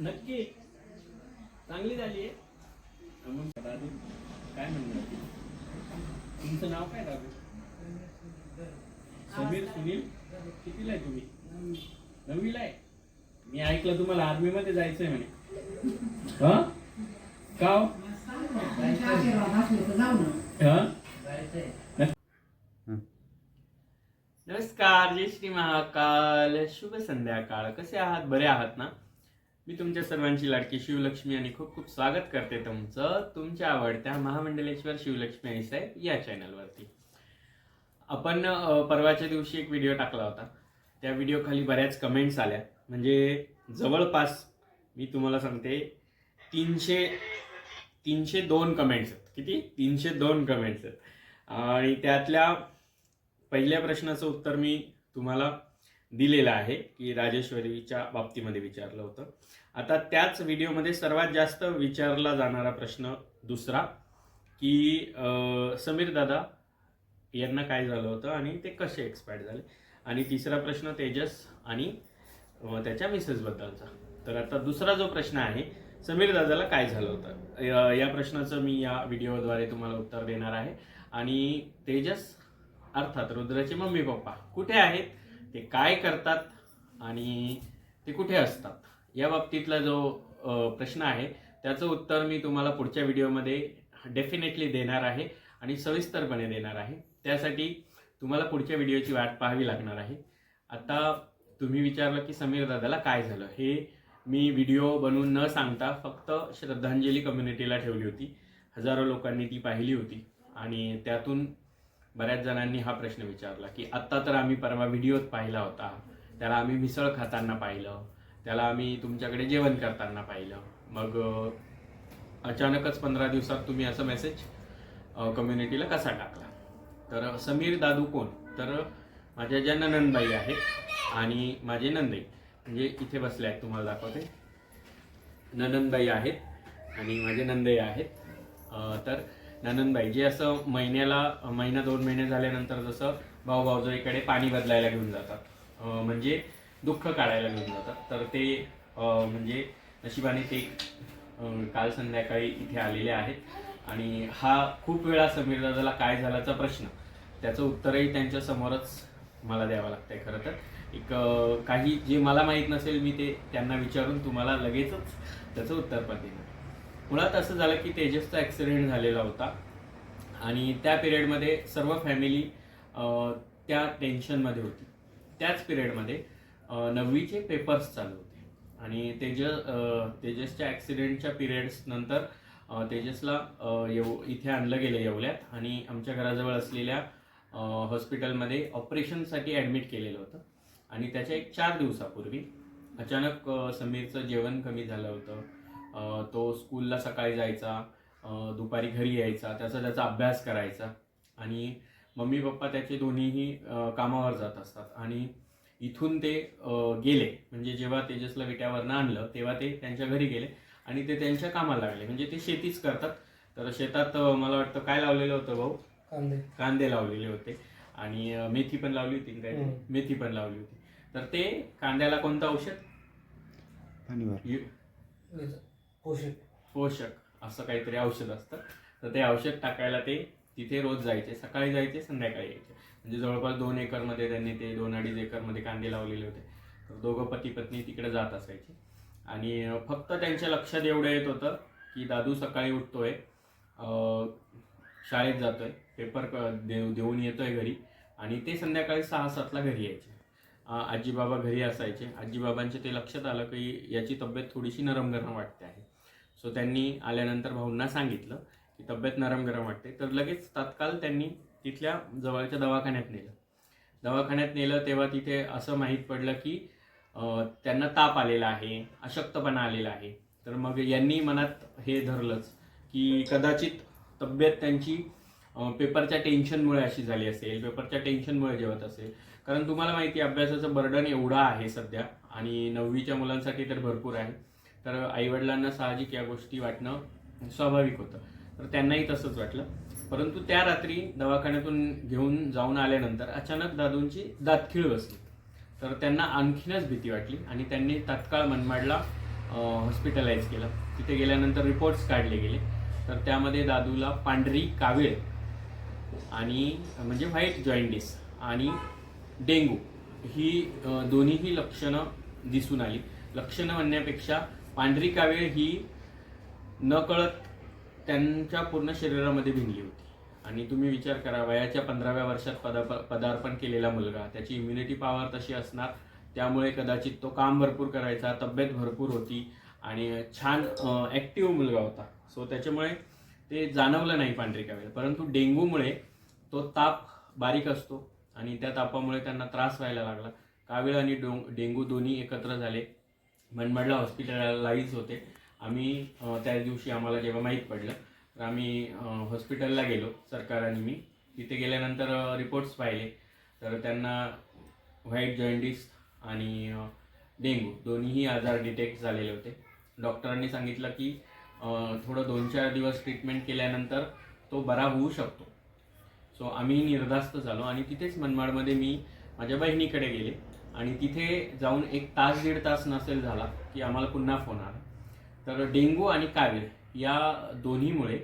नक्की. चांगली झाली आहे. दादू काय म्हणणार तुमचं नाव काय दादू? समीर सुनील? कितीला आहे तुम्ही? नववीला आहे? मी ऐकलं तुम्हाला आर्मी मध्ये जायचंय म्हणे. हा? का हो? हा? नमस्कार जय श्री महाकाल. शुभ संध्याकाळ. कसे आहात? बरे आहात ना? मी तुमच्या सर्वांची लाडकी शिवलक्ष्मी आणि खूप खूप स्वागत करते तुमचं तुमच्या आवडत्या महामंडलेश्वर शिवलक्ष्मी आई साहेब या चॅनलवरती आपण परवाच्या दिवशी एक व्हिडिओ टाकला होता. त्या व्हिडिओ खाली बऱ्याच कमेंट्स आल्या. म्हणजे जवळपास मी तुम्हाला सांगते तीनशे तीनशे दोन कमेंट्स आहेत. किती? तीनशे दोन कमेंट्स आहेत. आणि त्यातल्या पहिल्या प्रश्नाचं उत्तर मी तुम्हाला दिलेलं आहे की राजेश्वरीच्या बाबतीमध्ये विचारलं होतं. आता त्याच व्हिडिओमध्ये सर्वात जास्त विचारला जाणारा प्रश्न दुसरा की समीर दादा यांना काय झालं होतं आणि ते कसे एक्सपायर झाले? आणि तिसरा प्रश्न तेजस आणि त्याच्या मिसेसबद्दलचा तर आता दुसरा जो प्रश्न आहे समीर दादाला काय झालं होतं? या- या प्रश्नाचं मी या व्हिडिओद्वारे तुम्हाला उत्तर देणार आहे. आणि तेजस अर्थात रुद्राचे मम्मी पप्पा कुठे आहेत? ते काय करतात आणि ते कुठे असतात? या बाबतीतला जो प्रश्न आहे त्याचं उत्तर मी तुम्हाला पुढच्या व्हिडिओमध्ये डेफिनेटली देणार आहे आणि सविस्तरपणे देणार आहे. त्यासाठी तुम्हाला पुढच्या व्हिडिओची वाट पाहावी लागणार आहे. आता तुम्ही विचारलं की समीर दादाला काय झालं? हे मी व्हिडिओ बनवून न सांगता फक्त श्रद्धांजली कम्युनिटीला ठेवली होती. हजारो लोकांनी ती पाहिली होती आणि त्यातून बऱ्याच जणांनी हा प्रश्न विचारला की आत्ता तर आम्ही परवा व्हिडिओत पाहिला होता. त्याला आम्ही मिसळ खाताना पाहिलं. त्याला आम्ही तुमच्याकडे जेवण करताना पाहिलं. मग अचानकच पंधरा दिवसात तुम्ही असं मेसेज कम्युनिटीला कसा टाकला? तर समीर दादू कोण? तर माझ्या ज्या ननंदबाई आहेत आणि माझे नंदई म्हणजे इथे बसले आहेत तुम्हाला दाखवते. ननंदबाई आहेत आणि माझे नंदई आहेत. तर ननंदबाई जे असं महिन्याला महिना दोन महिने झाल्यानंतर जसं भाऊ भाऊजाईकडे पाणी बदलायला घेऊन जातात. म्हणजे दुःख काढायला घेऊन जातात. तर ते म्हणजे नशिबाने ते काल संध्याकाळी इथे आलेले आहेत. आणि हा खूप वेळा समीर दादाला काय झाल्याचा प्रश्न त्याचं उत्तरही त्यांच्या समोरच मला द्यावं लागतंय खरं तर. एक काही जे मला माहीत नसेल मी ते त्यांना विचारून तुम्हाला लगेचच त्याचं उत्तर पण देणार. मुळात असं झालं की तेजसचा ॲक्सिडेंट झालेला होता. आणि त्या पिरियडमध्ये सर्व फॅमिली त्या टेन्शनमध्ये होती. त्याच पिरियडमध्ये नववीचे पेपर्स चालू होते. आणि तेज तेजसच्या ॲक्सिडेंटच्या पिरियड्स नंतर तेजसला येव येऊ इथे आणलं गेलं येवल्यात. आणि आमच्या घराजवळ असलेल्या हॉस्पिटलमध्ये ऑपरेशनसाठी ॲडमिट केलेलं होतं. आणि त्याच्या एक चार दिवसापूर्वी अचानक समीरचं जेवण कमी झालं होतं. तो स्कूलला सकाळी जायचा दुपारी घरी यायचा त्याचा त्याचा अभ्यास करायचा. आणि मम्मी पप्पा त्याचे दोन्हीही कामावर जात असतात. आणि इथून ते गेले. म्हणजे जेव्हा तेजसला विट्यावरनं आणलं तेव्हा ते त्यांच्या घरी गेले आणि ते त्यांच्या कामाला लागले. म्हणजे ते शेतीच करतात. तर शेतात मला वाटतं काय लावलेलं होतं भाऊ? कांदे. कांदे लावलेले होते. आणि मेथी पण लावली होती काय. मेथी पण लावली होती. तर ते कांद्याला कोणतं औषध? पोषक. पोषक असं काहीतरी औषध असतं. तर ते औषध टाकायला ते तिथे रोज जायचे सकाळी जायचे संध्याकाळी यायचे. म्हणजे जवळपास दोन एकरमध्ये त्यांनी ते दोन अडीच एकरमध्ये कांदे लावलेले होते. तर दोघं पती पत्नी तिकडे जात असायचे. आणि फक्त त्यांच्या लक्षात एवढं येत होतं की दादू सकाळी उठतोय शाळेत जातोय पेपर क- देऊ देऊन येतोय घरी आणि ते संध्याकाळी सहा सातला घरी यायचे. आजीबाबा घरी असायचे. आजीबाबांचे ते लक्षात आलं की याची तब्येत थोडीशी नरम गरम वाटते आहे. सो त्यांनी आल्यानंतर भाऊंना सांगितलं की तब्येत नरम गरम वाटते. तर लगेच तात्काळ त्यांनी तिथल्या जवळच्या दवाखान्यात नेलं. दवाखान्यात नेलं तेव्हा तिथे असं माहीत पडलं की त्यांना ताप आलेला आहे अशक्तपणा आलेला आहे. तर मग यांनी मनात हे धरलंच की कदाचित तब्येत त्यांची पेपरच्या टेन्शनमुळे अशी झाली असेल पेपरच्या टेन्शनमुळे जेवत असेल. कारण तुम्हाला माहिती आहे अभ्यासाचं बर्डन एवढं आहे सध्या आणि नववीच्या मुलांसाठी तर भरपूर आहे. तर आईवडिलांना साहजिक या गोष्टी वाटणं स्वाभाविक होतं. तर त्यांनाही तसंच वाटलं. परंतु त्या रात्री दवाखान्यातून घेऊन जाऊन आल्यानंतर अचानक दादूंची दातखिळ बसली. तर त्यांना आणखीनच भीती वाटली आणि त्यांनी तात्काळ मनमाडला हॉस्पिटलाइज केलं. तिथे गेल्यानंतर रिपोर्ट्स काढले गेले. तर त्यामध्ये दादूला पांढरी कावीळ आणि म्हणजे व्हाईट जॉईंडिस आणि डेंगू ही दोन्हीही लक्षणं दिसून आली. लक्षणं म्हणण्यापेक्षा पांढरी कावीळ ही नकळत त्यांच्या पूर्ण शरीरामध्ये भिनली होती. आणि तुम्ही विचार करा वयाच्या पंधराव्या वर्षात पदाप पदार्पण केलेला मुलगा त्याची इम्युनिटी पॉवर तशी असणार त्यामुळे कदाचित तो काम भरपूर करायचा तब्येत भरपूर होती आणि छान ॲक्टिव्ह मुलगा होता. सो त्याच्यामुळे ते जाणवलं नाही पांढरी कावीळ परंतु डेंग्यूमुळे तो ताप बारीक असतो आणि त्या तापामुळे त्यांना त्रास व्हायला लागला. कावीळ आणि डोंग डेंगू दोन्ही एकत्र झाले. मनमाडला हॉस्पिटलाइज होते. आम्ही त्या दिवशी आम्हाला जेव्हा माहीत पडलं तर आम्ही हॉस्पिटलला गेलो सरकार आणि मी. तिथे गेल्यानंतर रिपोर्ट्स पाहिले. तर त्यांना व्हाईट जॉईंडिस आणि डेंगू दोन्हीही आजार डिटेक्ट झालेले होते. डॉक्टरांनी सांगितलं की थोडं दोन चार दिवस ट्रीटमेंट केल्यानंतर तो बरा होऊ शकतो. सो आम्ही निर्धास्त झालो आणि तिथेच मनमाडमध्ये मी माझ्या बहिणीकडे गेले. आणि तिथे जाऊन एक तास दीड तास नसेल झाला की आम्हाला पुन्हा फोन आला. तर डेंगू आणि कावीळ या दोन्हीमुळे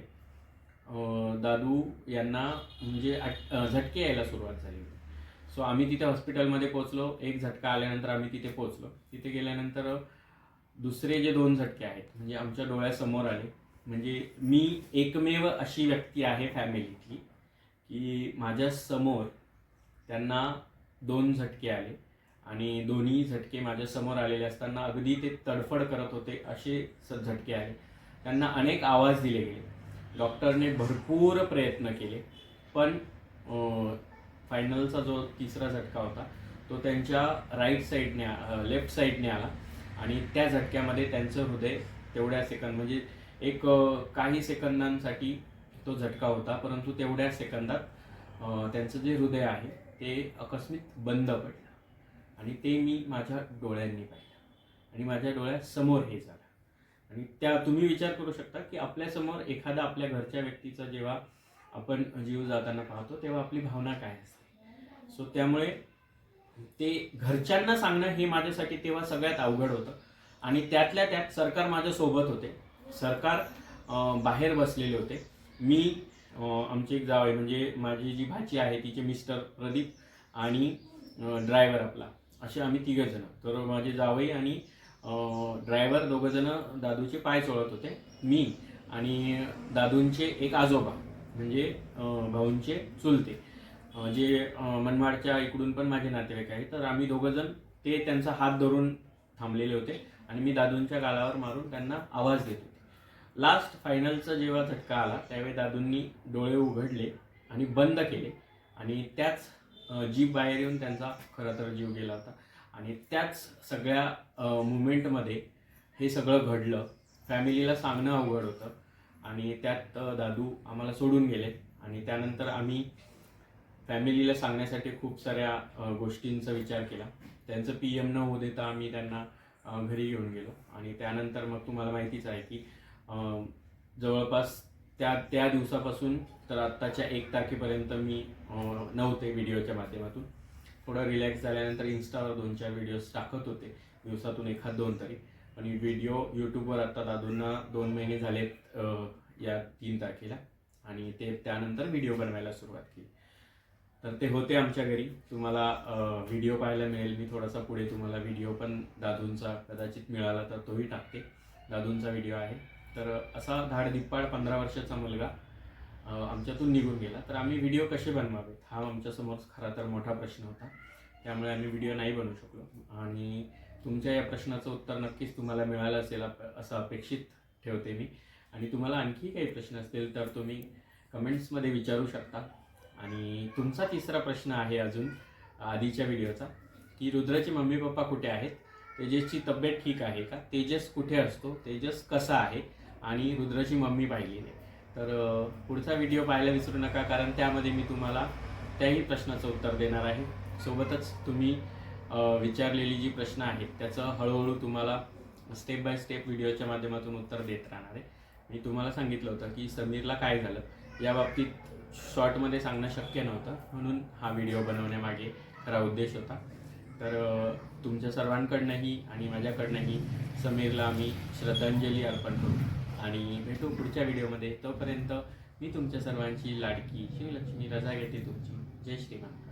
दादू यांना म्हणजे अट- झटके यायला सुरुवात झाली. होती सो आम्ही तिथे हॉस्पिटलमध्ये पोचलो एक झटका आल्यानंतर आम्ही तिथे पोचलो तिथे गेल्यानंतर दुसरे जे दोन झटके आहेत म्हणजे आमच्या डोळ्यासमोर आले म्हणजे मी एकमेव अशी व्यक्ती आहे फॅमिलीतली की माझ्यासमोर त्यांना दोन झटके आले. आणि दोन्ही झटके माझ्यासमोर आलेले असताना अगदी ते तडफड करत होते असे स- झटके आले. त्यांना अनेक आवाज दिले गेले. डॉक्टरने भरपूर प्रयत्न केले पण फायनलचा जो तिसरा झटका होता तो त्यांच्या राईट साईडने लेफ्ट साईडने आला. आणि त्या झटक्यामध्ये त्यांचं हृदय तेवढ्या सेकंद म्हणजे एक काही सेकंदांसाठी तो झटका होता परंतु तेवढ्या सेकंदात त्यांचं जे हृदय आहे ते अकस्मित बंद पडलं. आणि ते मी माझ्या डोळ्यांनी पाहिलं. आणि माझ्या डोळ्यासमोर हे झालं. आणि त्या तुम्ही विचार करू शकता की आपल्यासमोर एखादा आपल्या घरच्या व्यक्तीचा जेव्हा आपण जीव जाताना पाहतो तेव्हा आपली भावना काय असते? सो त्यामुळे ते घरच्यांना सांगणं हे माझ्यासाठी तेव्हा सगळ्यात अवघड होतं. आणि त्यातल्या त्यात सरकार माझ्या सोबत होते. सरकार बाहेर बसलेले होते. मी आमची एक जाव आहे म्हणजे माझी जी भाची आहे तिचे मिस्टर प्रदीप आणि ड्रायव्हर आपला. असे आम्ही तिघंजणं तर माझे जावई आणि ड्रायव्हर दोघंजणं दादूचे पाय चोळत होते. मी आणि दादूंचे एक आजोबा म्हणजे भाऊंचे चुलते. जे मनमाडच्या इकडून पण माझे नातेवाईक आहेत. तर आम्ही दोघंजण ते त्यांचा हात धरून थांबलेले होते आणि मी दादूंच्या गालावर मारून त्यांना आवाज देत होते. लास्ट फायनलचा जेव्हा झटका आला त्यावेळी दादूंनी डोळे उघडले आणि बंद केले आणि त्याच जीभ बाहेर येऊन त्यांचा खरं तर जीव गेला होता. आणि त्याच सगळ्या मुवमेंटमध्ये हे सगळं घडलं. फॅमिलीला सांगणं अवघड होतं. आणि त्यात दादू आम्हाला सोडून गेले. आणि त्यानंतर आम्ही फॅमिलीला सांगण्यासाठी खूप साऱ्या गोष्टींचा विचार केला. त्यांचं पी एम न होऊ देता आम्ही त्यांना घरी घेऊन गेलो. आणि त्यानंतर मग तुम्हाला माहितीच आहे की जवळपास त्या त्या दिवसापासून तर आत्ताच्या एक तारखेपर्यंत मी नव्हते व्हिडिओच्या माध्यमातून. थोडं रिलॅक्स झाल्यानंतर इन्स्टावर दोन चार व्हिडिओज टाकत होते. दिवसातून एखाद दोन तरी. आणि व्हिडिओ यूट्यूबवर आता दादूंना दोन महिने झालेत या तीन तारखेला. आणि ते त्यानंतर व्हिडिओ बनवायला सुरुवात केली. तर ते होते आमच्या घरी. तुम्हाला व्हिडिओ पाहायला मिळेल. मी थोडासा पुढे तुम्हाला व्हिडिओ पण दादूंचा कदाचित मिळाला तर तोही टाकते. दादूंचा व्हिडिओ आहे. तर असा धाडधिप्पाड पंधरा वर्षाचा मुलगा आमच्यातून निघून गेला. तर आम्ही व्हिडिओ कसे बनवावेत? हा आमच्यासमोर खरा तर मोठा प्रश्न होता. त्यामुळे आम्ही व्हिडिओ नाही बनवू शकलो. आणि तुमच्या या प्रश्नाचं उत्तर नक्कीच तुम्हाला मिळालं असेल अप- असं अपेक्षित ठेवते मी. आणि तुम्हाला आणखी काही प्रश्न असतील तर तुम्ही कमेंट्समध्ये विचारू शकता. आणि तुमचा तिसरा प्रश्न आहे अजून आधीच्या व्हिडिओचा की रुद्राचे मम्मी पप्पा कुठे आहेत? तेजसची तब्येत ठीक आहे का? तेजस कुठे असतो? तेजस कसा आहे? आणि रुद्राची मम्मी पाहिली नाही तर पुढचा व्हिडिओ पाहायला विसरू नका कारण त्यामध्ये मी तुम्हाला त्याही प्रश्नाचं उत्तर देणार आहे. सोबतच तुम्ही विचारलेली जी प्रश्न आहेत त्याचं हळूहळू तुम्हाला स्टेप बाय स्टेप व्हिडिओच्या माध्यमातून उत्तर देत राहणार आहे. मी तुम्हाला सांगितलं होतं की समीरला काय झालं या बाबतीत शॉर्टमध्ये सांगणं शक्य नव्हतं म्हणून हा व्हिडिओ बनवण्यामागे खरा उद्देश होता. तर तुमच्या सर्वांकडनंही आणि माझ्याकडनंही समीरला आम्ही श्रद्धांजली अर्पण करू. आणि भेटू पुढच्या व्हिडिओमध्ये. तोपर्यंत मी तुमच्या सर्वांची लाडकी शिवलक्ष्मी रजा घेते तुमची. जय श्रीमान